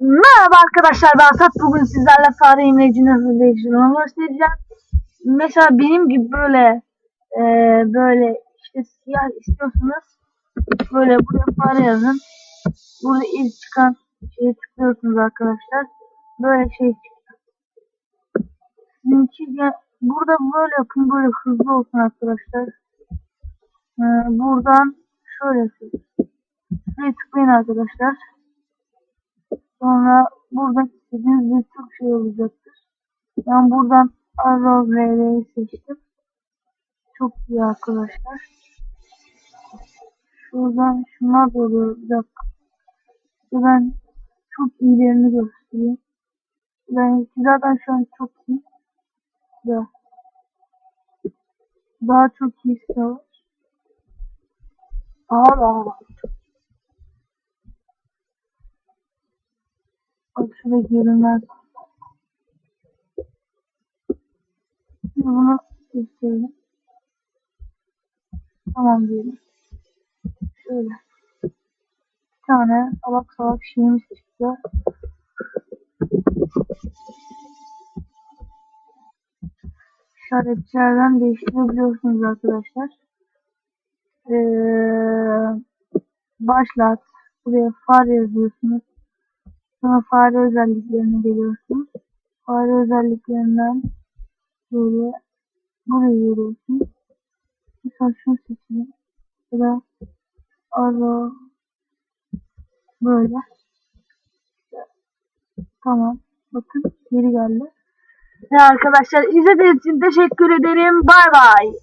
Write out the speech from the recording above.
Merhaba arkadaşlar ben Asat bugün sizlerle fare imlecini nasıl değiştirmeyi göstereceğim. Mesela benim gibi böyle e, böyle işte siyah istiyorsanız böyle buraya fare yazın. Burada ilk çıkan şeye tıklıyorsunuz arkadaşlar. Böyle şey çıkıyor. Sizinki de burada böyle yapın böyle hızlı olsun arkadaşlar. E, buradan şöyle Şuraya tıklayın arkadaşlar. Sonra buradan istediğiniz bir çok şey olacaktır. Ben buradan Arrow RL'yi seçtim. Çok iyi arkadaşlar. Şuradan şunlar da oluyor. Ben çok iyilerini göstereyim. Ben zaten şu an çok iyi. Da. Daha çok de var. Daha daha var. Bak şurada görünmez. Bunu gösterelim. Tamam diyelim. Şöyle. Bir tane salak salak şeyimiz çıktı. İşaretçilerden değiştirebiliyorsunuz arkadaşlar. Ee, başlat. Buraya fare yazıyorsunuz. Sonra fare özelliklerine geliyorsunuz. Fare özelliklerinden böyle buraya geliyorsunuz. Mesela şunu seçeyim. Ya da böyle. Tamam. Bakın geri geldi. Arkadaşlar izlediğiniz için teşekkür ederim. Bay bay.